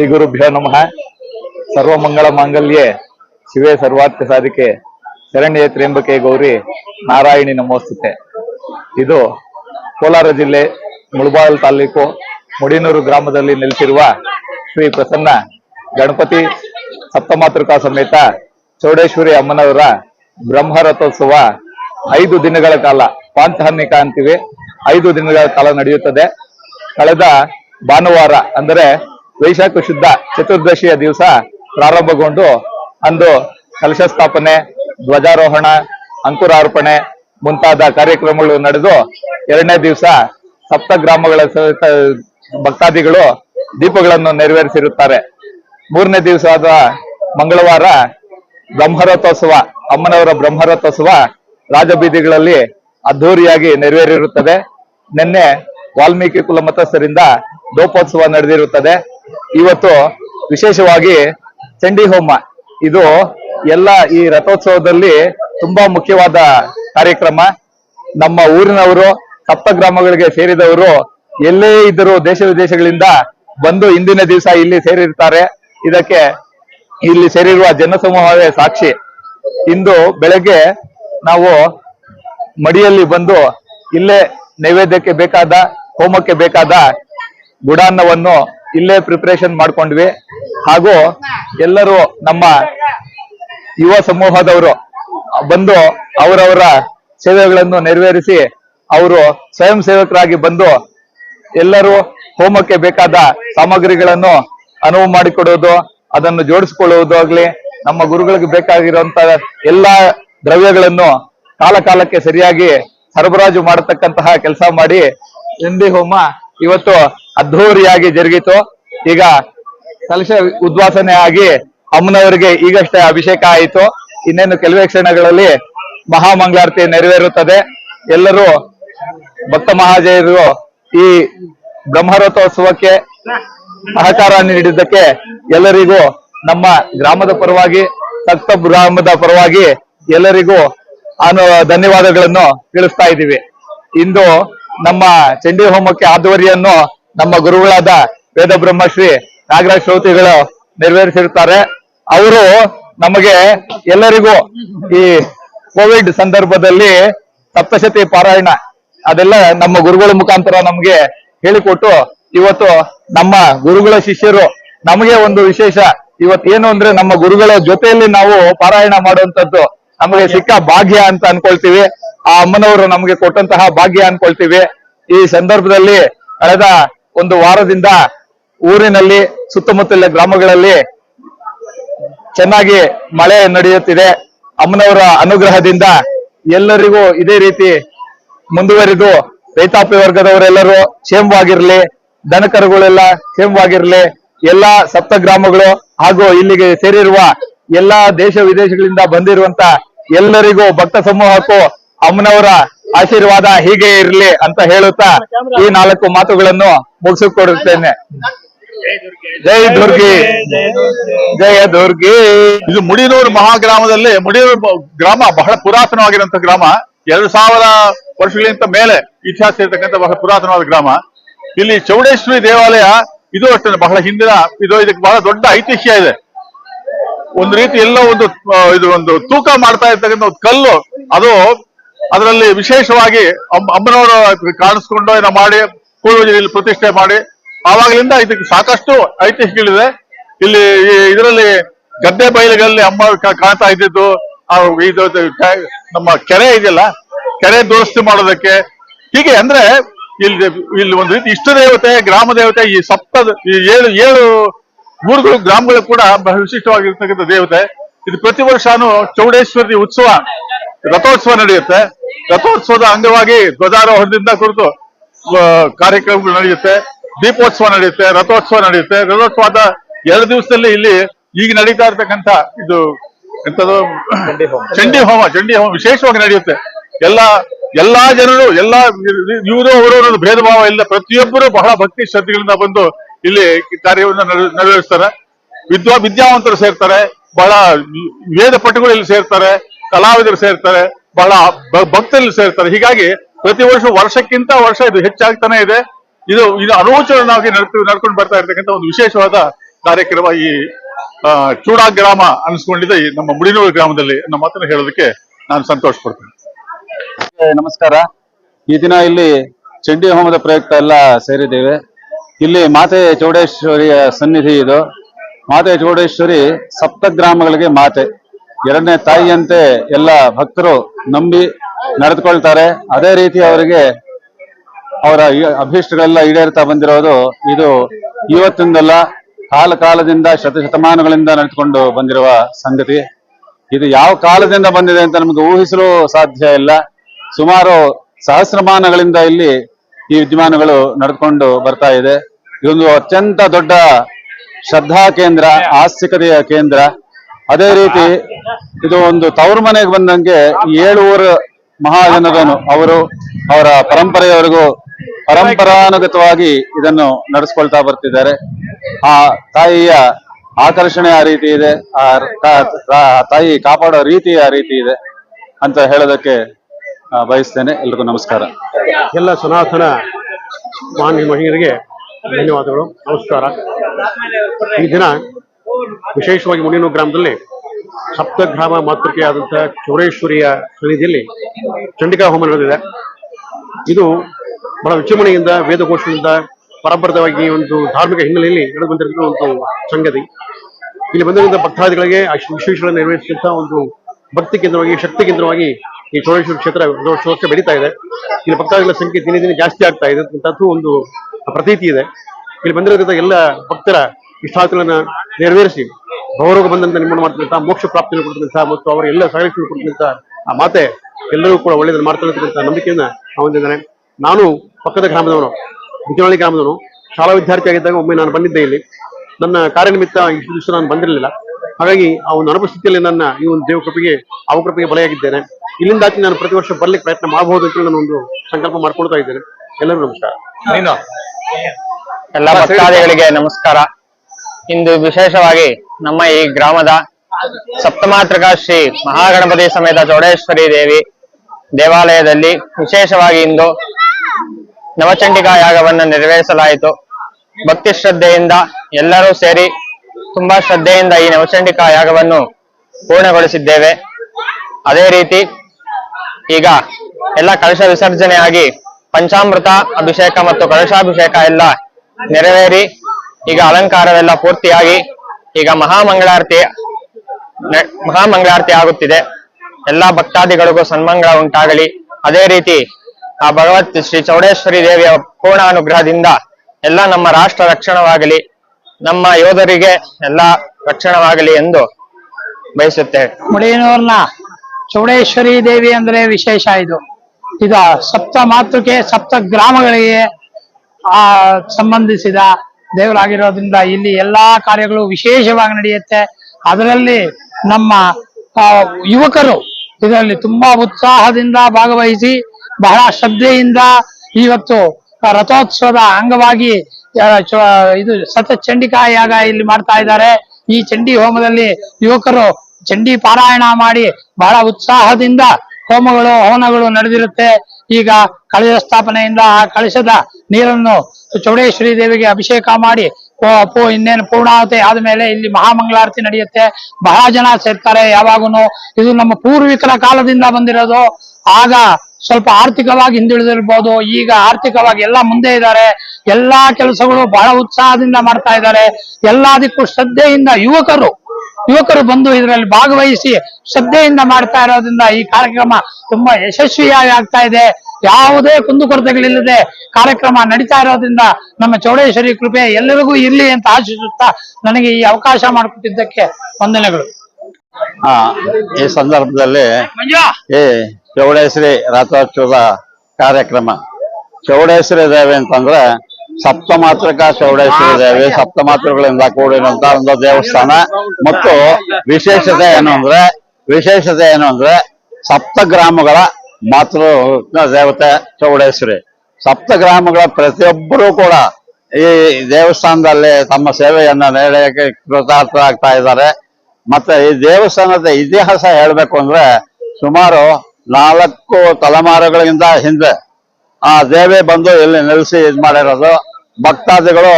ಶ್ರೀ ಗುರುಭ್ಯೋ ನಮಃ ಸರ್ವಮಂಗಳ ಮಾಂಗಲ್ಯೆ. ಶಿವೇ ಸರ್ವಾರ್ಥ ಸಾಧಿಕೆ. ಶರಣ್ಯ ತ್ರಿಯಂಬಕೆ ಗೌರಿ. ನಾರಾಯಣಿ ನಮೋಸ್ತುತೆ. ಇದು ಕೋಲಾರ ಜಿಲ್ಲೆ ಮುಳಬಾಲ್ ತಾಲೂಕು ಮುಡಿನೂರು ಗ್ರಾಮದಲ್ಲಿ ನೆಲೆಸಿರುವ ಶ್ರೀ ಪ್ರಸನ್ನ ಗಣಪತಿ ಸಪ್ತಮಾತೃಕಾ ಸಮೇತ ಚೌಡೇಶ್ವರಿ ಅಮ್ಮನವರ ಬ್ರಹ್ಮರಥೋತ್ಸವ ಐದು ದಿನಗಳ ಕಾಲ ಪಾಂಚಹನ್ನಿಕ ಅಂತೀವಿ, ಐದು ದಿನಗಳ ಕಾಲ ನಡೆಯುತ್ತದೆ. ಕಳೆದ ಭಾನುವಾರ, ಅಂದರೆ ವೈಶಾಖ ಶುದ್ಧ ಚತುರ್ದಶಿಯ ದಿವಸ ಪ್ರಾರಂಭಗೊಂಡು ಅಂದು ಕಲಶ ಸ್ಥಾಪನೆ, ಧ್ವಜಾರೋಹಣ, ಅಂಕುರಾರ್ಪಣೆ ಮುಂತಾದ ಕಾರ್ಯಕ್ರಮಗಳು ನಡೆದು ಎರಡನೇ ದಿವಸ ಸಪ್ತ ಗ್ರಾಮಗಳ ಭಕ್ತಾದಿಗಳು ದೀಪಗಳನ್ನು ನೆರವೇರಿಸಿರುತ್ತಾರೆ. ಮೂರನೇ ದಿವಸ ಮಂಗಳವಾರ ಬ್ರಹ್ಮರಥೋತ್ಸವ, ಅಮ್ಮನವರ ಬ್ರಹ್ಮರಥೋತ್ಸವ ರಾಜಬೀದಿಗಳಲ್ಲಿ ಅದ್ಧೂರಿಯಾಗಿ ನೆರವೇರಿರುತ್ತದೆ. ನಿನ್ನೆ ವಾಲ್ಮೀಕಿ ಕುಲ ಮತಸ್ಥರಿಂದ ದೋಪೋತ್ಸವ ನಡೆದಿರುತ್ತದೆ. ಇವತ್ತು ವಿಶೇಷವಾಗಿ ಚಂಡಿ ಹೋಮ. ಇದು ಎಲ್ಲ ಈ ರಥೋತ್ಸವದಲ್ಲಿ ತುಂಬಾ ಮುಖ್ಯವಾದ ಕಾರ್ಯಕ್ರಮ. ನಮ್ಮ ಊರಿನವರು, ಸಪ್ತ ಗ್ರಾಮಗಳಿಗೆ ಸೇರಿದವರು ಎಲ್ಲೇ ಇದ್ದರೂ ದೇಶ ವಿದೇಶಗಳಿಂದ ಬಂದು ಇಂದಿನ ದಿವಸ ಇಲ್ಲಿ ಸೇರಿರ್ತಾರೆ. ಇದಕ್ಕೆ ಇಲ್ಲಿ ಸೇರಿರುವ ಜನಸಮೂಹವೇ ಸಾಕ್ಷಿ. ಇಂದು ಬೆಳಗ್ಗೆ ನಾವು ಮಡಿಯಲ್ಲಿ ಬಂದು ಇಲ್ಲೇ ನೈವೇದ್ಯಕ್ಕೆ ಬೇಕಾದ, ಹೋಮಕ್ಕೆ ಬೇಕಾದ ಗುಡಾನ್ನವನ್ನು ಇಲ್ಲೇ ಪ್ರಿಪರೇಷನ್ ಮಾಡ್ಕೊಂಡ್ವಿ. ಹಾಗೂ ಎಲ್ಲರೂ ನಮ್ಮ ಯುವ ಸಮೂಹದವರು ಬಂದು ಅವರವರ ಸೇವೆಗಳನ್ನು ನೆರವೇರಿಸಿ ಅವರು ಸ್ವಯಂ ಸೇವಕರಾಗಿ ಬಂದು ಎಲ್ಲರೂ ಹೋಮಕ್ಕೆ ಬೇಕಾದ ಸಾಮಗ್ರಿಗಳನ್ನು ಅನುವು ಮಾಡಿಕೊಡುವುದು, ಅದನ್ನು ಜೋಡಿಸಿಕೊಳ್ಳುವುದು ಆಗ್ಲಿ, ನಮ್ಮ ಗುರುಗಳಿಗೆ ಬೇಕಾಗಿರುವಂತ ಎಲ್ಲಾ ದ್ರವ್ಯಗಳನ್ನು ಕಾಲ ಕಾಲಕ್ಕೆ ಸರಿಯಾಗಿ ಸರಬರಾಜು ಮಾಡತಕ್ಕಂತಹ ಕೆಲಸ ಮಾಡಿ ಹಿಂದಿ ಹೋಮ ಇವತ್ತು ಅದ್ಧೂರಿಯಾಗಿ ಜರುಗಿತು. ಈಗ ಕಲಶ ಉದ್ವಾಸನೆ ಆಗಿ ಅಮ್ಮನವರಿಗೆ ಈಗಷ್ಟೇ ಅಭಿಷೇಕ ಆಯಿತು. ಇನ್ನೇನು ಕೆಲವೇ ಕ್ಷಣಗಳಲ್ಲಿ ಮಹಾಮಂಗಳಾರತಿ ನೆರವೇರುತ್ತದೆ. ಎಲ್ಲರೂ ಭಕ್ತ ಮಹಾಜಯರು ಈ ಬ್ರಹ್ಮರಥೋತ್ಸವಕ್ಕೆ ಸಹಕಾರ ನೀಡಿದ್ದಕ್ಕೆ ಎಲ್ಲರಿಗೂ ನಮ್ಮ ಗ್ರಾಮದ ಪರವಾಗಿ ಸಪ್ತ ಗ್ರಾಮದ ಪರವಾಗಿ ಎಲ್ಲರಿಗೂ ಅನು ಧನ್ಯವಾದಗಳನ್ನು ತಿಳಿಸ್ತಾ ಇದ್ದೀವಿ. ಇಂದು ನಮ್ಮ ಚಂಡಿ ಹೋಮಕ್ಕೆ ಆಧ್ವರ್ಯನ್ನು ನಮ್ಮ ಗುರುಗಳಾದ ವೇದ ಬ್ರಹ್ಮಶ್ರೀ ನಾಗರಾಜ್ ಶ್ರೋತಿಗಳು ನೆರವೇರಿಸಿರುತ್ತಾರೆ. ಅವರು ನಮಗೆ ಎಲ್ಲರಿಗೂ ಈ ಕೋವಿಡ್ ಸಂದರ್ಭದಲ್ಲಿ ಸಪ್ತಶತಿ ಪಾರಾಯಣ ಅದೆಲ್ಲ ನಮ್ಮ ಗುರುಗಳ ಮುಖಾಂತರ ನಮಗೆ ಹೇಳಿಕೊಟ್ಟು ಇವತ್ತು ನಮ್ಮ ಗುರುಗಳ ಶಿಷ್ಯರು ನಮಗೆ ಒಂದು ವಿಶೇಷ ಇವತ್ತೇನು ಅಂದ್ರೆ ನಮ್ಮ ಗುರುಗಳ ಜೊತೆಯಲ್ಲಿ ನಾವು ಪಾರಾಯಣ ಮಾಡುವಂತದ್ದು ನಮಗೆ ಸಿಕ್ಕ ಭಾಗ್ಯ ಅಂತ ಅನ್ಕೊಳ್ತೀವಿ. ಆ ಅಮ್ಮನವರು ನಮಗೆ ಕೊಟ್ಟಂತಹ ಭಾಗ್ಯ ಅನ್ಕೊಳ್ತೀವಿ. ಈ ಸಂದರ್ಭದಲ್ಲಿ ಕಳೆದ ಒಂದು ವಾರದಿಂದ ಊರಿನಲ್ಲಿ ಸುತ್ತಮುತ್ತಲ ಗ್ರಾಮಗಳಲ್ಲಿ ಚೆನ್ನಾಗಿ ಮಳೆ ನಡೆಯುತ್ತಿದೆ. ಅಮ್ಮನವರ ಅನುಗ್ರಹದಿಂದ ಎಲ್ಲರಿಗೂ ಇದೇ ರೀತಿ ಮುಂದುವರಿದು ರೈತಾಪಿ ವರ್ಗದವರೆಲ್ಲರೂ ಕ್ಷೇಮವಾಗಿರ್ಲಿ, ದನಕರುಗಳೆಲ್ಲ ಕ್ಷೇಮವಾಗಿರ್ಲಿ, ಎಲ್ಲಾ ಸಪ್ತ ಗ್ರಾಮಗಳು ಹಾಗೂ ಇಲ್ಲಿಗೆ ಸೇರಿರುವ ಎಲ್ಲಾ ದೇಶ ವಿದೇಶಗಳಿಂದ ಬಂದಿರುವಂತ ಎಲ್ಲರಿಗೂ ಭಕ್ತ ಸಮೂಹಕ್ಕೂ ಅಮ್ಮನವರ ಆಶೀರ್ವಾದ ಹೀಗೆ ಇರಲಿ ಅಂತ ಹೇಳುತ್ತಾ ಈ ನಾಲ್ಕು ಮಾತುಗಳನ್ನು ಮುಗಿಸಿಕೊಡುತ್ತೇನೆ. ಜೈ ದುರ್ಗಿ. ಜಯ ದುರ್ಗಿ. ಇದು ಮುಡಿನೂರು ಮಹಾಗ್ರಾಮದಲ್ಲಿ, ಮುಡಿನೂರು ಗ್ರಾಮ ಬಹಳ ಪುರಾತನವಾಗಿರುವಂತ ಗ್ರಾಮ. ಎರಡು ಸಾವಿರ ವರ್ಷಗಳಿಗಿಂತ ಮೇಲೆ ಇತಿಹಾಸ ಇರತಕ್ಕಂಥ ಬಹಳ ಪುರಾತನವಾದ ಗ್ರಾಮ. ಇಲ್ಲಿ ಚೌಡೇಶ್ವರಿ ದೇವಾಲಯ, ಇದು ಅಷ್ಟೇ, ಬಹಳ ಹಿಂದಿನ, ಇದು ಇದಕ್ಕೆ ಬಹಳ ದೊಡ್ಡ ಐತಿಹ್ಯ ಇದೆ. ಒಂದು ರೀತಿ ಎಲ್ಲ ಒಂದು ಇದು ಒಂದು ತೂಕ ಮಾಡ್ತಾ ಇರ್ತಕ್ಕಂಥ ಒಂದು ಕಲ್ಲು, ಅದು ಅದರಲ್ಲಿ ವಿಶೇಷವಾಗಿ ಅಮ್ಮನವರು ಕಾಣಿಸ್ಕೊಂಡು ಏನ ಮಾಡಿ ಪೂರ್ವಜರಲ್ಲಿ ಪ್ರತಿಷ್ಠೆ ಮಾಡಿ, ಆವಾಗಲಿಂದ ಇದಕ್ಕೆ ಸಾಕಷ್ಟು ಐತಿಹ್ಯಗಳಿದೆ. ಇಲ್ಲಿ ಇದರಲ್ಲಿ ಗದ್ದೆ ಬಯಲುಗಳಲ್ಲಿ ಅಮ್ಮ ಕಾಣ್ತಾ ಇದ್ದಿದ್ದು ಇದು ನಮ್ಮ ಕೆರೆ ಇದೆಯಲ್ಲ, ಕೆರೆ ದುರಸ್ತಿ ಮಾಡೋದಕ್ಕೆ. ಹೀಗೆ ಅಂದ್ರೆ ಇಲ್ಲಿ ಇಲ್ಲಿ ಒಂದು ರೀತಿ ಇಷ್ಟ ದೇವತೆ, ಗ್ರಾಮ ದೇವತೆ, ಈ ಸಪ್ತ ಏಳು ಏಳು ಊರುಗಳು, ಗ್ರಾಮಗಳು ಕೂಡ ಬಹಳ ವಿಶಿಷ್ಟವಾಗಿರ್ತಕ್ಕಂಥ ದೇವತೆ. ಇದು ಪ್ರತಿ ವರ್ಷಾನು ಚೌಡೇಶ್ವರಿ ಉತ್ಸವ ರಥೋತ್ಸವ ನಡೆಯುತ್ತೆ. ರಥೋತ್ಸವದ ಅಂಗವಾಗಿ ಧ್ವಜಾರೋಹಣದಿಂದ ಕುರಿತು ಕಾರ್ಯಕ್ರಮಗಳು ನಡೆಯುತ್ತೆ. ದೀಪೋತ್ಸವ ನಡೆಯುತ್ತೆ ರಥೋತ್ಸವ ನಡೆಯುತ್ತೆ. ರಥೋತ್ಸವದ ಎರಡು ದಿವಸದಲ್ಲಿ ಇಲ್ಲಿ ಈಗ ನಡೀತಾ ಇರ್ತಕ್ಕಂತ ಇದು ಎಂತದು? ಚಂಡಿ ಹೋಮ. ಚಂಡಿ ಹೋಮ ವಿಶೇಷವಾಗಿ ನಡೆಯುತ್ತೆ. ಎಲ್ಲ ಎಲ್ಲಾ ಜನರು ಎಲ್ಲಾ ಇವರು ಅವರು ಅನ್ನೋದು ಭೇದ ಭಾವ ಇಲ್ಲ. ಪ್ರತಿಯೊಬ್ಬರು ಬಹಳ ಭಕ್ತಿ ಶ್ರದ್ಧೆಗಳಿಂದ ಬಂದು ಇಲ್ಲಿ ಕಾರ್ಯವನ್ನು ನೆರವೇ- ನೆರವೇರಿಸ್ತಾರೆ. ವಿದ್ವಾ ವಿದ್ಯಾವಂತರು ಸೇರ್ತಾರೆ. ಬಹಳ ವೇದ ಪಟುಗಳು ಇಲ್ಲಿ ಸೇರ್ತಾರೆ. ಕಲಾವಿದರು ಸೇರ್ತಾರೆ, ಬಹಳ ಭಕ್ತರು ಸೇರ್ತಾರೆ. ಹೀಗಾಗಿ ಪ್ರತಿ ವರ್ಷ ವರ್ಷಕ್ಕಿಂತ ವರ್ಷ ಇದು ಹೆಚ್ಚಾಗ್ತಾನೆ ಇದೆ. ಇದು ಇದು ಅನೋಚರವಾಗಿ ನಡ್ಕೊಂಡು ನಡ್ಕೊಂಡು ಬರ್ತಾ ಇರ್ತಕ್ಕಂಥ ಒಂದು ವಿಶೇಷವಾದ ಕಾರ್ಯಕ್ರಮ ಈ ಚೂಡಾ ಗ್ರಾಮ ಅನಿಸ್ಕೊಂಡಿದೆ ಈ ನಮ್ಮ ಮುಡಿನೂರು ಗ್ರಾಮದಲ್ಲಿ ನಮ್ಮ ಮಾತನ್ನು ಹೇಳೋದಕ್ಕೆ ನಾನು ಸಂತೋಷ ಪಡ್ತೇನೆ. ನಮಸ್ಕಾರ. ಈ ದಿನ ಇಲ್ಲಿ ಚಂಡಿ ಹೋಮದ ಪ್ರಯುಕ್ತ ಎಲ್ಲ ಸೇರಿದ್ದೇವೆ. ಇಲ್ಲಿ ಮಾತೆ ಚೌಡೇಶ್ವರಿಯ ಸನ್ನಿಧಿ ಇದು. ಮಾತೆ ಚೌಡೇಶ್ವರಿ ಸಪ್ತ ಗ್ರಾಮಗಳಿಗೆ ಮಾತೆ. ಎರಡನೇ ತಾಯಿಯಂತೆ ಎಲ್ಲ ಭಕ್ತರು ನಂಬಿ ನಡೆದುಕೊಳ್ತಾರೆ. ಅದೇ ರೀತಿ ಅವರಿಗೆ ಅವರ ಅಭೀಷ್ಟಗಳೆಲ್ಲ ಈಡೇರ್ತಾ ಬಂದಿರೋದು ಇದು ಇವತ್ತಿಂದಲ್ಲ ಕಾಲ ಕಾಲದಿಂದ ಶತಶತಮಾನಗಳಿಂದ ನಡೆದುಕೊಂಡು ಬಂದಿರುವ ಸಂಗತಿ. ಇದು ಯಾವ ಕಾಲದಿಂದ ಬಂದಿದೆ ಅಂತ ನಮಗೆ ಊಹಿಸಲು ಸಾಧ್ಯ ಇಲ್ಲ. ಸುಮಾರು ಸಹಸ್ರಮಾನಗಳಿಂದ ಇಲ್ಲಿ ಈ ವಿದ್ಯಮಾನಗಳು ನಡೆದುಕೊಂಡು ಬರ್ತಾ ಇದೆ. ಇದೊಂದು ಅತ್ಯಂತ ದೊಡ್ಡ ಶ್ರದ್ಧಾ ಕೇಂದ್ರ, ಆಸ್ತಿಕತೆಯ ಕೇಂದ್ರ. ಅದೇ ರೀತಿ ಇದು ಒಂದು ತವರು ಮನೆಗೆ ಬಂದಂಗೆ ಈ ಏಳು ಊರು ಮಹಾಜನದನು ಅವರು ಅವರ ಪರಂಪರೆಯವರೆಗೂ ಪರಂಪರಾನುಗತವಾಗಿ ಇದನ್ನು ನಡೆಸ್ಕೊಳ್ತಾ ಬರ್ತಿದ್ದಾರೆ. ಆ ತಾಯಿಯ ಆಕರ್ಷಣೆ ಆ ರೀತಿ ಇದೆ ಆ ತಾಯಿ ಕಾಪಾಡೋ ರೀತಿ ಆ ರೀತಿ ಇದೆ ಅಂತ ಹೇಳೋದಕ್ಕೆ ಬಯಸ್ತೇನೆ. ಎಲ್ರಿಗೂ ನಮಸ್ಕಾರ. ಎಲ್ಲ ಸನಾತನ ಮಾನ್ಯ ಮಹಿಳೆಯರಿಗೆ ಧನ್ಯವಾದಗಳು. ನಮಸ್ಕಾರ. ಈ ದಿನ ವಿಶೇಷವಾಗಿ ಮುನಿನೂರು ಗ್ರಾಮದಲ್ಲಿ ಸಪ್ತಗ್ರಾಮ ಮಾತೃಕೆಯಾದಂತಹ ಚೌರೇಶ್ವರಿಯ ಸನ್ನಿಧಿಯಲ್ಲಿ ಚಂಡಿಕಾ ಹೋಮ ನಡೆದಿದೆ. ಇದು ಬಹಳ ವಿಜೃಂಭಣೆಯಿಂದ ವೇದಘೋಷದಿಂದ ಪರಂಪರಿತವಾಗಿ ಒಂದು ಧಾರ್ಮಿಕ ಹಿನ್ನೆಲೆಯಲ್ಲಿ ನಡೆದು ಬಂದಿರುವ ಒಂದು ಸಂಗತಿ. ಇಲ್ಲಿ ಬಂದಿರುವಂತಹ ಭಕ್ತಾದಿಗಳಿಗೆ ವಿಶೇಷಗಳನ್ನು ನೆರವೇರಿಸಿದಂತ ಒಂದು ಭಕ್ತಿ ಕೇಂದ್ರವಾಗಿ, ಶಕ್ತಿ ಕೇಂದ್ರವಾಗಿ ಈ ಚೌಡೇಶ್ವರ ಕ್ಷೇತ್ರ ವರ್ಷ ಬೆಳೀತಾ ಇದೆ. ಇಲ್ಲಿ ಭಕ್ತಾದಿಗಳ ಸಂಖ್ಯೆ ದಿನೇ ದಿನ ಜಾಸ್ತಿ ಆಗ್ತಾ ಇದೆ. ಅಂತದ್ದು ಒಂದು ಪ್ರತೀತಿ ಇದೆ. ಇಲ್ಲಿ ಬಂದಿರೋದ್ರಿಂದ ಎಲ್ಲ ಭಕ್ತರ ಇಷ್ಟಾರ್ಥಗಳನ್ನ ನೆರವೇರಿಸಿ ಗೌರವ ಬಂದಂತ ನಿರ್ಮಾಣ ಮಾಡ್ತಕ್ಕಂಥ ಮೋಕ್ಷ ಪ್ರಾಪ್ತಿಯನ್ನು ಕೊಡ್ತಕ್ಕಂಥ ಮತ್ತು ಅವರ ಎಲ್ಲ ಸಹಕಾರ ಕೊಡ್ತಕ್ಕಂಥ ಆ ಮಾತೆ ಎಲ್ಲರೂ ಕೂಡ ಒಳ್ಳೆಯದನ್ನು ಮಾಡ್ತಕ್ಕಂಥ ನಂಬಿಕೆಯನ್ನ ನಾವು ಹೊಂದಿದ್ದೇನೆ. ನಾನು ಪಕ್ಕದ ಗ್ರಾಮದವನು ಬಿಜನಹಳ್ಳಿ ಗ್ರಾಮದವನು. ಶಾಲಾ ವಿದ್ಯಾರ್ಥಿ ಆಗಿದ್ದಾಗ ಒಮ್ಮೆ ನಾನು ಬಂದಿದ್ದೆ ಇಲ್ಲಿ. ನನ್ನ ಕಾರ್ಯನಿಮಿತ್ತ ಇಷ್ಟು ದಿವಸ ನಾನು ಬಂದಿರಲಿಲ್ಲ. ಹಾಗಾಗಿ ಆ ಒಂದು ಅನುಪಸ್ಥಿತಿಯಲ್ಲಿ ನನ್ನ ಈ ಒಂದು ದೇವ ಕೃಪೆಗೆ ಅವಕೃಪೆಗೆ ಬಲೆಯಾಗಿದ್ದೇನೆ. ಇಲ್ಲಿಂದ ಆಚೆ ನಾನು ಪ್ರತಿ ವರ್ಷ ಬರ್ಲಿಕ್ಕೆ ಪ್ರಯತ್ನ ಮಾಡಬಹುದು ಅಂತ ನಾನು ಒಂದು ಸಂಕಲ್ಪ ಮಾಡ್ಕೊಳ್ತಾ ಇದ್ದೇನೆ. ಎಲ್ಲರಿಗೂ ನಮಸ್ಕಾರ. ಎಲ್ಲ ಭಕ್ತಾದಿಗಳಿಗೆ ನಮಸ್ಕಾರ. ಇಂದು ವಿಶೇಷವಾಗಿ ನಮ್ಮ ಈ ಗ್ರಾಮದ ಸಪ್ತಮಾತೃಕ ಶ್ರೀ ಮಹಾಗಣಪತಿ ಸಮೇತ ಚೌಡೇಶ್ವರಿ ದೇವಿ ದೇವಾಲಯದಲ್ಲಿ ವಿಶೇಷವಾಗಿ ಇಂದು ನವಚಂಡಿಕಾ ಯಾಗವನ್ನು ನೆರವೇರಿಸಲಾಯಿತು. ಭಕ್ತಿ ಶ್ರದ್ಧೆಯಿಂದ ಎಲ್ಲರೂ ಸೇರಿ ತುಂಬಾ ಶ್ರದ್ಧೆಯಿಂದ ಈ ನವಚಂಡಿಕಾ ಯಾಗವನ್ನು ಪೂರ್ಣಗೊಳಿಸಿದ್ದೇವೆ. ಅದೇ ರೀತಿ ಈಗ ಎಲ್ಲ ಕಳಶ ವಿಸರ್ಜನೆಯಾಗಿ ಪಂಚಾಮೃತ ಅಭಿಷೇಕ ಮತ್ತು ಕಳಶಾಭಿಷೇಕ ಎಲ್ಲ ನೆರವೇರಿ ಈಗ ಅಲಂಕಾರವೆಲ್ಲ ಪೂರ್ತಿಯಾಗಿ ಈಗ ಮಹಾಮಂಗಳಾರತಿ ಮಹಾಮಂಗಳಾರತಿ ಆಗುತ್ತಿದೆ. ಎಲ್ಲಾ ಭಕ್ತಾದಿಗಳಿಗೂ ಸನ್ಮಂಗಳ ಉಂಟಾಗಲಿ. ಅದೇ ರೀತಿ ಆ ಭಗವತ್ ಶ್ರೀ ಚೌಡೇಶ್ವರಿ ದೇವಿಯ ಪೂರ್ಣ ಅನುಗ್ರಹದಿಂದ ಎಲ್ಲ ನಮ್ಮ ರಾಷ್ಟ್ರ ರಕ್ಷಣವಾಗಲಿ, ನಮ್ಮ ಯೋಧರಿಗೆ ಎಲ್ಲ ರಕ್ಷಣವಾಗಲಿ ಎಂದು ಬಯಸುತ್ತೇವೆ. ಮುಳಿಯನೂರ್ನ ಚೌಡೇಶ್ವರಿ ದೇವಿ ಅಂದ್ರೆ ವಿಶೇಷ ಇದು. ಇದು ಸಪ್ತ ಮಾತೃಕೆ, ಸಪ್ತ ಗ್ರಾಮಗಳಿಗೆ ಆ ಸಂಬಂಧಿಸಿದ ದೇವರಾಗಿರೋದ್ರಿಂದ ಇಲ್ಲಿ ಎಲ್ಲಾ ಕಾರ್ಯಗಳು ವಿಶೇಷವಾಗಿ ನಡೆಯುತ್ತೆ. ಅದರಲ್ಲಿ ನಮ್ಮ ಯುವಕರು ಇದರಲ್ಲಿ ತುಂಬಾ ಉತ್ಸಾಹದಿಂದ ಭಾಗವಹಿಸಿ, ಬಹಳ ಶ್ರದ್ಧೆಯಿಂದ ಇವತ್ತು ರಥೋತ್ಸವದ ಅಂಗವಾಗಿ ಇದು ಸತ ಚಂಡಿಕಾ ಯಾಗ ಇಲ್ಲಿ ಮಾಡ್ತಾ ಇದ್ದಾರೆ. ಈ ಚಂಡಿ ಹೋಮದಲ್ಲಿ ಯುವಕರು ಚಂಡಿ ಪಾರಾಯಣ ಮಾಡಿ ಬಹಳ ಉತ್ಸಾಹದಿಂದ ಹೋಮಗಳು, ಹವನಗಳು ನಡೆದಿರುತ್ತೆ. ಈಗ ಕಳಶ ಸ್ಥಾಪನೆಯಿಂದ ಆ ಕಳಶದ ನೀರನ್ನು ಚೌಡೇಶ್ವರಿ ದೇವಿಗೆ ಅಭಿಷೇಕ ಮಾಡಿ ಇನ್ನೇನು ಪೂರ್ಣಾವತಿ ಆದ್ಮೇಲೆ ಇಲ್ಲಿ ಮಹಾಮಂಗಳಾರತಿ ನಡೆಯುತ್ತೆ. ಬಹಳ ಜನ ಸೇರ್ತಾರೆ ಯಾವಾಗೂನು. ಇದು ನಮ್ಮ ಪೂರ್ವಿಕರ ಕಾಲದಿಂದ ಬಂದಿರೋದು. ಆಗ ಸ್ವಲ್ಪ ಆರ್ಥಿಕವಾಗಿ ಹಿಂದುಳಿದಿರ್ಬೋದು. ಈಗ ಆರ್ಥಿಕವಾಗಿ ಎಲ್ಲ ಮುಂದೆ ಇದ್ದಾರೆ. ಎಲ್ಲಾ ಕೆಲಸಗಳು ಬಹಳ ಉತ್ಸಾಹದಿಂದ ಮಾಡ್ತಾ ಇದ್ದಾರೆ. ಎಲ್ಲದಕ್ಕೂ ಶ್ರದ್ಧೆಯಿಂದ ಯುವಕರು ಯುವಕರು ಬಂದು ಇದರಲ್ಲಿ ಭಾಗವಹಿಸಿ ಶ್ರದ್ಧೆಯಿಂದ ಮಾಡ್ತಾ ಇರೋದ್ರಿಂದ ಈ ಕಾರ್ಯಕ್ರಮ ತುಂಬಾ ಯಶಸ್ವಿಯಾಗಿ ಆಗ್ತಾ ಇದೆ. ಯಾವುದೇ ಕುಂದುಕೊರತೆಗಳಿಲ್ಲದೆ ಕಾರ್ಯಕ್ರಮ ನಡೀತಾ ಇರೋದ್ರಿಂದ ನಮ್ಮ ಚೌಡೇಶ್ವರಿ ಕೃಪೆ ಎಲ್ಲರಿಗೂ ಇರ್ಲಿ ಅಂತ ಆಶಿಸುತ್ತಾ ನನಗೆ ಈ ಅವಕಾಶ ಮಾಡಿಕೊಟ್ಟಿದ್ದಕ್ಕೆ ವಂದನೆಗಳು. ಆ, ಈ ಸಂದರ್ಭದಲ್ಲಿ ಈ ಚೌಡೇಶ್ವರಿ ರಥೋತ್ಸವದ ಕಾರ್ಯಕ್ರಮ ಚೌಡೇಶ್ವರಿ ದೇವಿ ಅಂತಂದ್ರೆ ಸಪ್ತಮಾತೃಕ ಚೌಡೇಶ್ವರಿ ದೇವಿ ಸಪ್ತಮಾತೃಗಳಿಂದ ಕೂಡಿರುವಂತ ಒಂದು ದೇವಸ್ಥಾನ. ಮತ್ತು ವಿಶೇಷತೆ ಏನು ಅಂದ್ರೆ, ವಿಶೇಷತೆ ಏನು ಅಂದ್ರೆ, ಸಪ್ತ ಗ್ರಾಮಗಳ ಮಾತೃ ದೇವತೆ ಚೌಡೇಶ್ವರಿ. ಸಪ್ತ ಗ್ರಾಮಗಳ ಪ್ರತಿಯೊಬ್ಬರೂ ಕೂಡ ಈ ದೇವಸ್ಥಾನದಲ್ಲಿ ತಮ್ಮ ಸೇವೆಯನ್ನ ನೀಡಕ್ಕೆ ಕೃತಾರ್ಥರಾಗ್ತಾ ಇದ್ದಾರೆ. ಮತ್ತೆ ಈ ದೇವಸ್ಥಾನದ ಇತಿಹಾಸ ಹೇಳ್ಬೇಕು ಅಂದ್ರೆ, ಸುಮಾರು ನಾಲ್ಕು ತಲೆಮಾರುಗಳಿಂದ ಹಿಂದೆ ಆ ದೇವಿ ಬಂದು ಇಲ್ಲಿ ನೆಲೆಸಿ ಇದ್ ಮಾಡಿರೋದು. ಭಕ್ತಾದಿಗಳು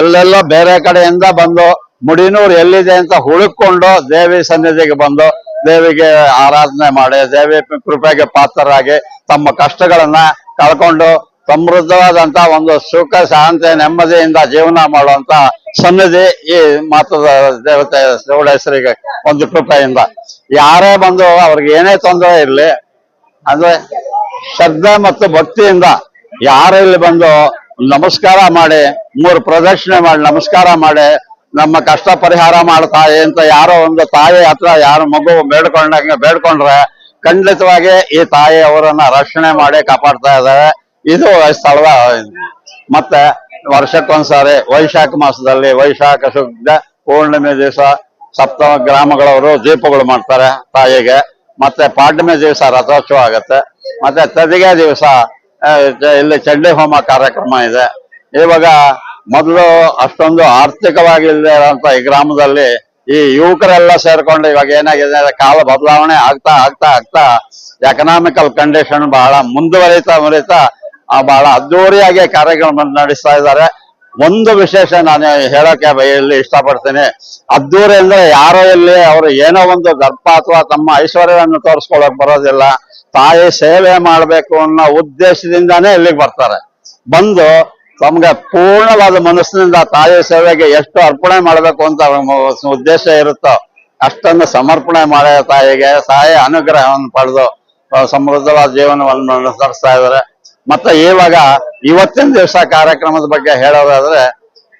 ಎಲ್ಲೆಲ್ಲೋ ಬೇರೆ ಕಡೆಯಿಂದ ಬಂದು ಮುಡಿನೂರು ಎಲ್ಲಿದೆ ಅಂತ ಹುಡುಕೊಂಡು ದೇವಿ ಸನ್ನಿಧಿಗೆ ಬಂದು ದೇವಿಗೆ ಆರಾಧನೆ ಮಾಡಿ, ದೇವಿ ಕೃಪೆಗೆ ಪಾತ್ರರಾಗಿ ತಮ್ಮ ಕಷ್ಟಗಳನ್ನ ಕಳ್ಕೊಂಡು ಸಮೃದ್ಧವಾದಂತ ಒಂದು ಸುಖ, ಶಾಂತಿ, ನೆಮ್ಮದಿಯಿಂದ ಜೀವನ ಮಾಡುವಂತ ಸನ್ನಿಧಿ ಈ ಮಾತದ ದೇವತೆ ಚೌಡೇಶ್ವರಿಗೆ ಒಂದು ಕೃಪೆಯಿಂದ. ಯಾರೇ ಬಂದು ಅವ್ರಿಗೆ ಏನೇ ತೊಂದರೆ ಇರಲಿ, ಅಂದ್ರೆ ಶ್ರದ್ಧೆ ಮತ್ತು ಭಕ್ತಿಯಿಂದ ಯಾರು ಇಲ್ಲಿ ಬಂದು ನಮಸ್ಕಾರ ಮಾಡಿ, ಮೂರು ಪ್ರದಕ್ಷಿಣೆ ಮಾಡಿ, ನಮಸ್ಕಾರ ಮಾಡಿ, ನಮ್ಮ ಕಷ್ಟ ಪರಿಹಾರ ಮಾಡ್ತಾಯಿ ಅಂತ ಯಾರೋ ಒಂದು ತಾಯಿ ಹತ್ರ ಯಾರು ಮಗು ಬೇಡ್ಕೊಂಡಂಗೆ ಬೇಡ್ಕೊಂಡ್ರೆ ಖಂಡಿತವಾಗಿ ಈ ತಾಯಿ ಅವರನ್ನ ರಕ್ಷಣೆ ಮಾಡಿ ಕಾಪಾಡ್ತಾ ಇದ್ದಾರೆ. ಇದು ಸ್ಥಳದ, ಮತ್ತೆ ವರ್ಷಕ್ಕೊಂದ್ಸಾರಿ ವೈಶಾಖ ಮಾಸದಲ್ಲಿ ವೈಶಾಖ ಶುದ್ಧ ಪೂರ್ಣಿಮೆ ದಿವಸ ಸಪ್ತಮ ಗ್ರಾಮಗಳವರು ದೀಪಗಳು ಮಾಡ್ತಾರೆ ತಾಯಿಗೆ. ಮತ್ತೆ ಪಾಡ್ಯಮೆ ದಿವಸ ರಥೋತ್ಸವ ಆಗತ್ತೆ. ಮತ್ತೆ ತದಿಗೆ ದಿವಸ ಇಲ್ಲಿ ಚಡ್ಡೆ ಹೋಮ ಕಾರ್ಯಕ್ರಮ ಇದೆ. ಇವಾಗ ಮೊದಲು ಅಷ್ಟೊಂದು ಆರ್ಥಿಕವಾಗಿ ಇಲ್ಲದೆ ಈ ಗ್ರಾಮದಲ್ಲಿ ಈ ಯುವಕರೆಲ್ಲ ಸೇರ್ಕೊಂಡು ಇವಾಗ ಏನಾಗಿದೆ ಕಾಲ ಬದಲಾವಣೆ ಆಗ್ತಾ ಆಗ್ತಾ ಆಗ್ತಾ ಎಕನಾಮಿಕಲ್ ಕಂಡೀಷನ್ ಬಹಳ ಮುಂದುವರಿತಾ ಮುರಿತಾ ಬಹಳ ಅದ್ದೂರಿಯಾಗಿ ಕಾರ್ಯಕ್ರಮ ನಡೆಸ್ತಾ ಇದ್ದಾರೆ. ಒಂದು ವಿಶೇಷ ನಾನು ಹೇಳೋಕೆ ಇಲ್ಲಿ ಇಷ್ಟಪಡ್ತೀನಿ. ಅದ್ದೂರಿ ಅಂದ್ರೆ ಯಾರೋ ಇಲ್ಲಿ ಅವರು ಏನೋ ಒಂದು ಗರ್ಭ ಅಥವಾ ತಮ್ಮ ಐಶ್ವರ್ಯವನ್ನು ತೋರಿಸ್ಕೊಳ್ಳೋಕೆ ಬರೋದಿಲ್ಲ. ತಾಯಿ ಸೇವೆ ಮಾಡ್ಬೇಕು ಅನ್ನೋ ಉದ್ದೇಶದಿಂದಾನೇ ಇಲ್ಲಿಗೆ ಬರ್ತಾರೆ. ಬಂದು ತಮ್ಗೆ ಪೂರ್ಣವಾದ ಮನಸ್ಸಿನಿಂದ ತಾಯಿ ಸೇವೆಗೆ ಎಷ್ಟು ಅರ್ಪಣೆ ಮಾಡಬೇಕು ಅಂತ ಉದ್ದೇಶ ಇರುತ್ತೋ ಅಷ್ಟನ್ನು ಸಮರ್ಪಣೆ ಮಾಡೋ ತಾಯಿಗೆ ತಾಯಿ ಅನುಗ್ರಹವನ್ನು ಪಡೆದು ಸಮೃದ್ಧವಾದ ಜೀವನವನ್ನು ನಡೆಸ್ತಾ ಇದ್ದಾರೆ. ಮತ್ತೆ ಇವಾಗ ಇವತ್ತಿನ ದಿವಸ ಕಾರ್ಯಕ್ರಮದ ಬಗ್ಗೆ ಹೇಳೋದಾದ್ರೆ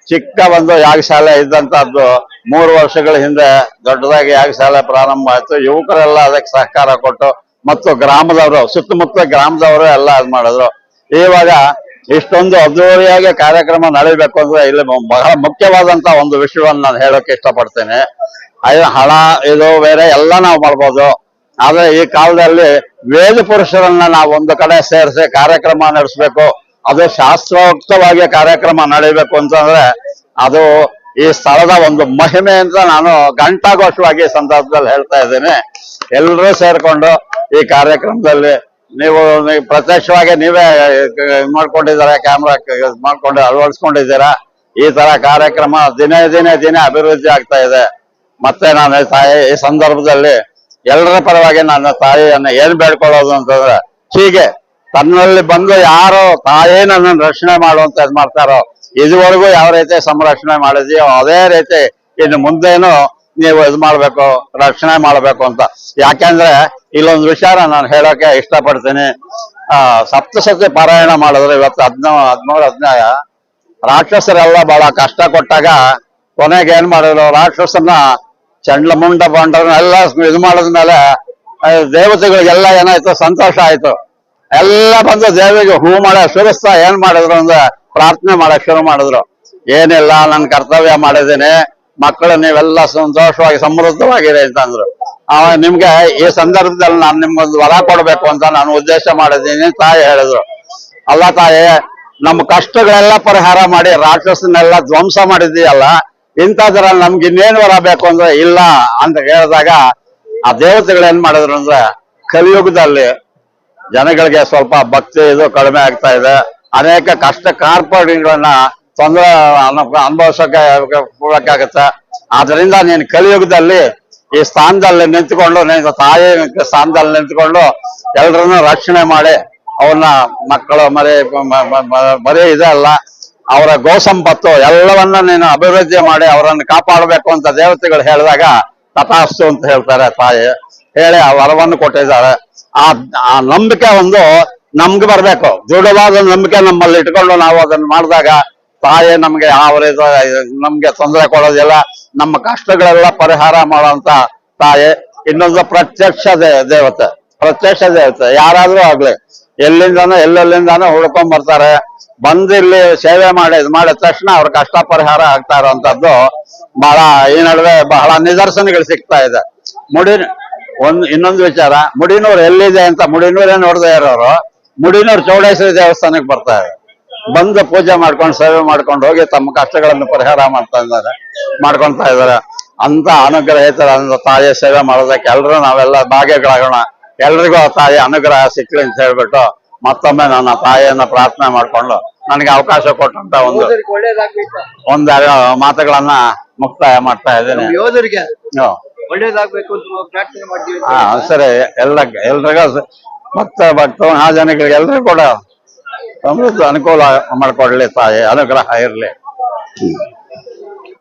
ಚಿಕ್ಕ ಒಂದು ಯಾಗಶಾಲೆ ಇದ್ದಂತಹದ್ದು ಮೂರು ವರ್ಷಗಳ ಹಿಂದೆ ದೊಡ್ಡದಾಗಿ ಯಾಗಶಾಲೆ ಪ್ರಾರಂಭ ಆಯ್ತು. ಯುವಕರೆಲ್ಲ ಅದಕ್ಕೆ ಸಹಕಾರ ಕೊಟ್ಟು ಮತ್ತು ಗ್ರಾಮದವರು ಸುತ್ತಮುತ್ತ ಗ್ರಾಮದವರು ಎಲ್ಲ ಅದ್ ಮಾಡಿದ್ರು. ಇವಾಗ ಇಷ್ಟೊಂದು ಅದ್ದೂರಿಯಾಗಿ ಕಾರ್ಯಕ್ರಮ ನಡೀಬೇಕು ಅಂದ್ರೆ ಇಲ್ಲಿ ಬಹಳ ಮುಖ್ಯವಾದಂತ ಒಂದು ವಿಷಯವನ್ನು ನಾನು ಹೇಳೋಕೆ ಇಷ್ಟಪಡ್ತೇನೆ. ಅಯ್ಯ, ಹಣ ಇದು ಬೇರೆ ಎಲ್ಲ ನಾವು ಮಾಡ್ಬೋದು. ಆದ್ರೆ ಈ ಕಾಲದಲ್ಲಿ ವೇದ ಪುರುಷರನ್ನ ನಾವು ಒಂದು ಕಡೆ ಸೇರಿಸಿ ಕಾರ್ಯಕ್ರಮ ನಡೆಸಬೇಕು. ಅದು ಶಾಸ್ತ್ರೋಕ್ತವಾಗಿ ಕಾರ್ಯಕ್ರಮ ನಡೀಬೇಕು ಅಂತಂದ್ರೆ ಅದು ಈ ಸ್ಥಳದ ಒಂದು ಮಹಿಮೆ ಅಂತ ನಾನು ಘಂಟಾಘೋಷವಾಗಿ ಸಂದರ್ಭದಲ್ಲಿ ಹೇಳ್ತಾ ಇದ್ದೇನೆ. ಎಲ್ಲರೂ ಸೇರ್ಕೊಂಡು ಈ ಕಾರ್ಯಕ್ರಮದಲ್ಲಿ ನೀವು ಪ್ರತ್ಯಕ್ಷವಾಗಿ ನೀವೇ ಮಾಡ್ಕೊಂಡಿದ್ದೀರಾ ಕ್ಯಾಮ್ರಾ ಮಾಡ್ಕೊಂಡು ಅಳವಡಿಸ್ಕೊಂಡಿದ್ದೀರಾ? ಈ ತರ ಕಾರ್ಯಕ್ರಮ ದಿನೇ ದಿನೇ ದಿನೇ ಅಭಿವೃದ್ಧಿ ಆಗ್ತಾ ಇದೆ. ಮತ್ತೆ ನಾನು ತಾಯಿ ಈ ಸಂದರ್ಭದಲ್ಲಿ ಎಲ್ಲರ ಪರವಾಗಿ ನನ್ನ ತಾಯಿಯನ್ನ ಏನ್ ಬೇಡ್ಕೊಳ್ಳೋದು ಅಂತಂದ್ರೆ ಹೀಗೆ ತನ್ನಲ್ಲಿ ಬಂದು ಯಾರು ತಾಯೇ ನನ್ನನ್ನು ರಕ್ಷಣೆ ಮಾಡುವಂತ ಇದ್ ಮಾಡ್ತಾರೋ ಇದುವರೆಗೂ ಯಾವ ರೀತಿ ಸಂರಕ್ಷಣೆ ಮಾಡಿದೆಯೋ ಅದೇ ರೀತಿ ಇನ್ನು ಮುಂದೇನು ನೀವು ಇದು ಮಾಡಬೇಕು, ರಕ್ಷಣೆ ಮಾಡಬೇಕು ಅಂತ. ಯಾಕೆಂದ್ರೆ ಇಲ್ಲೊಂದು ವಿಚಾರ ನಾನು ಹೇಳೋಕೆ ಇಷ್ಟಪಡ್ತೀನಿ. ಆ, ಸಪ್ತಸತಿ ಪಾರಾಯಣ ಮಾಡಿದ್ರೆ ಇವತ್ತು ಹದಿನೋ, ಹದಿಮೂರು ಹದಿನಾಯ ರಾಕ್ಷಸರೆಲ್ಲ ಬಹಳ ಕಷ್ಟ ಕೊಟ್ಟಾಗ ಕೊನೆಗೆ ಏನ್ ಮಾಡಿದ್ರು, ರಾಕ್ಷಸನ್ನ ಚಂಡ್ಲ ಮುಂಡ ಬಂಡ್ರನ್ನ ಎಲ್ಲ ಇದು ಮಾಡಿದ್ಮೇಲೆ ದೇವತೆಗಳಿಗೆಲ್ಲ ಏನಾಯ್ತು, ಸಂತೋಷ ಆಯ್ತು. ಎಲ್ಲ ಬಂದು ದೇವಿಗೆ ಹೂ ಮಾಡ, ಸುರಿಸ್ತಾ ಏನ್ ಮಾಡಿದ್ರು ಅಂದ್ರೆ ಪ್ರಾರ್ಥನೆ ಮಾಡಕ್ ಶುರು ಮಾಡಿದ್ರು. ಏನಿಲ್ಲ, ನನ್ ಕರ್ತವ್ಯ ಮಾಡಿದ್ದೀನಿ. ಮಕ್ಕಳು ನೀವೆಲ್ಲ ಸಂತೋಷವಾಗಿ ಸಮೃದ್ಧವಾಗಿರಿ ಅಂತಂದ್ರು ಅವ ನಿಮ್ಗೆ ಈ ಸಂದರ್ಭದಲ್ಲಿ ನಾನು ನಿಮ್ಗೊಂದು ವರ ಕೊಡ್ಬೇಕು ಅಂತ ನಾನು ಉದ್ದೇಶ ಮಾಡಿದ್ದೀನಿ ತಾಯಿ ಹೇಳಿದ್ರು. ಅಲ್ಲ ತಾಯಿ ನಮ್ಮ ಕಷ್ಟಗಳೆಲ್ಲ ಪರಿಹಾರ ಮಾಡಿ ರಾಕ್ಷಸನ್ನೆಲ್ಲ ಧ್ವಂಸ ಮಾಡಿದೀಯಲ್ಲ ಇಂಥದ್ರ ನಮ್ಗೆ ಇನ್ನೇನು ವರ ಬೇಕು ಅಂದ್ರೆ ಇಲ್ಲ ಅಂತ ಹೇಳಿದಾಗ ಆ ದೇವತೆಗಳು ಏನ್ ಮಾಡಿದ್ರು ಅಂದ್ರೆ, ಕಲಿಯುಗದಲ್ಲಿ ಜನಗಳಿಗೆ ಸ್ವಲ್ಪ ಭಕ್ತಿ ಇದು ಕಡಿಮೆ ಆಗ್ತಾ ಇದೆ. ಅನೇಕ ಕಷ್ಟ ಕಾರ್ಪಾಡಿಗಳನ್ನ ತೊಂದರೆ ಅನುಭವಿಸೋಕೆ ಹೋಗಕ್ಕಾಗತ್ತೆ. ಆದ್ರಿಂದ ನೀನು ಕಲಿಯುಗದಲ್ಲಿ ಈ ಸ್ಥಾನದಲ್ಲಿ ನಿಂತ್ಕೊಂಡು, ನಿನ್ನ ತಾಯಿ ಸ್ಥಾನದಲ್ಲಿ ನಿಂತ್ಕೊಂಡು ಎಲ್ರನ್ನೂ ರಕ್ಷಣೆ ಮಾಡಿ ಅವನ್ನ ಮಕ್ಕಳು ಮರಿ ಮರಿ ಇದೆ ಅಲ್ಲ, ಅವರ ಗೋ ಸಂಪತ್ತು ಎಲ್ಲವನ್ನ ನೀನು ಅಭಿವೃದ್ಧಿ ಮಾಡಿ ಅವರನ್ನು ಕಾಪಾಡಬೇಕು ಅಂತ ದೇವತೆಗಳು ಹೇಳಿದಾಗ ತಥಾಸ್ತು ಅಂತ ಹೇಳ್ತಾರೆ ತಾಯಿ. ಹೇಳಿ ಆ ವರವನ್ನು ಕೊಟ್ಟಿದ್ದಾರೆ. ಆ ನಂಬಿಕೆ ಒಂದು ನಮ್ಗೆ ಬರ್ಬೇಕು. ದೃಢವಾದ ನಂಬಿಕೆ ನಮ್ಮಲ್ಲಿ ಇಟ್ಕೊಂಡು ನಾವು ಅದನ್ನ ಮಾಡಿದಾಗ ತಾಯಿ ನಮ್ಗೆ ಯಾವ ರೀತಿ ನಮ್ಗೆ ತೊಂದರೆ ಕೊಡೋದಿಲ್ಲ. ನಮ್ಮ ಕಷ್ಟಗಳೆಲ್ಲ ಪರಿಹಾರ ಮಾಡುವಂತ ತಾಯಿ. ಇನ್ನೊಂದು ಪ್ರತ್ಯಕ್ಷ ದೇವತೆ. ಪ್ರತ್ಯಕ್ಷ ದೇವತೆ. ಯಾರಾದ್ರೂ ಆಗ್ಲಿ. ಎಲ್ಲಿಂದಾನು, ಎಲ್ಲೆಲ್ಲಿಂದಾನೋ ಹುಡ್ಕೊಂಡ್ ಬರ್ತಾರೆ. ಬಂದು ಇಲ್ಲಿ ಸೇವೆ ಮಾಡಿ ಇದ್ ಮಾಡಿದ ತಕ್ಷಣ ಅವ್ರ ಕಷ್ಟ ಪರಿಹಾರ ಆಗ್ತಾ ಇರುವಂತದ್ದು ಬಹಳ ಈ ನಡುವೆ ಬಹಳ ನಿದರ್ಶನಗಳು ಸಿಗ್ತಾ ಇದೆ. ಮುಡಿ ಒಂದ್ ಇನ್ನೊಂದು ವಿಚಾರ. ಮುಡಿನೂರ್ ಎಲ್ಲಿದೆ ಅಂತ ಮುಡಿನೂರೇ ನೋಡದೆ ಇರೋರು. ಮುಡಿನೂರು ಚೌಡೇಶ್ವರಿ ದೇವಸ್ಥಾನಕ್ಕೆ ಬರ್ತಾರೆ. ಬಂದು ಪೂಜೆ ಮಾಡ್ಕೊಂಡು ಸೇವೆ ಮಾಡ್ಕೊಂಡು ಹೋಗಿ ತಮ್ಮ ಕಷ್ಟಗಳನ್ನು ಪರಿಹಾರ ಮಾಡ್ತಾ ಇದ್ದಾರೆ ಮಾಡ್ಕೊಂತ ಇದ್ದಾರೆ. ಅಂತ ಅನುಗ್ರಹಿತರ ತಾಯಿಯ ಸೇವೆ ಮಾಡೋದಕ್ಕೆ ಎಲ್ರು ನಾವೆಲ್ಲ ಭಾಗ್ಯಗಳಾಗೋಣ ಎಲ್ರಿಗೂ ಆ ತಾಯಿ ಅನುಗ್ರಹ ಸಿಕ್ಲಿ ಅಂತ ಹೇಳ್ಬಿಟ್ಟು ಮತ್ತೊಮ್ಮೆ ನನ್ನ ತಾಯಿಯನ್ನ ಪ್ರಾರ್ಥನೆ ಮಾಡ್ಕೊಂಡು ನನಗೆ ಅವಕಾಶ ಕೊಟ್ಟಂತ ಒಂದು ಒಂದ್ ಮಾತುಗಳನ್ನ ಮುಕ್ತಾಯ ಮಾಡ್ತಾ ಇದ್ದೇನೆ. ಅಂತ ಹಾ ಸರಿ. ಎಲ್ಲ ಎಲ್ರಿಗೂ ಸ- ಭಕ್ತ ಆ ಮಹಾಜನಗಳಿಗೆ ಎಲ್ಲರೂ ಕೂಡ ಸಮೃದ್ಧ ಅನುಕೂಲ ಮಾಡಿಕೊಡ್ಲಿ ತಾಯಿ ಅನುಗ್ರಹ ಇರ್ಲಿ.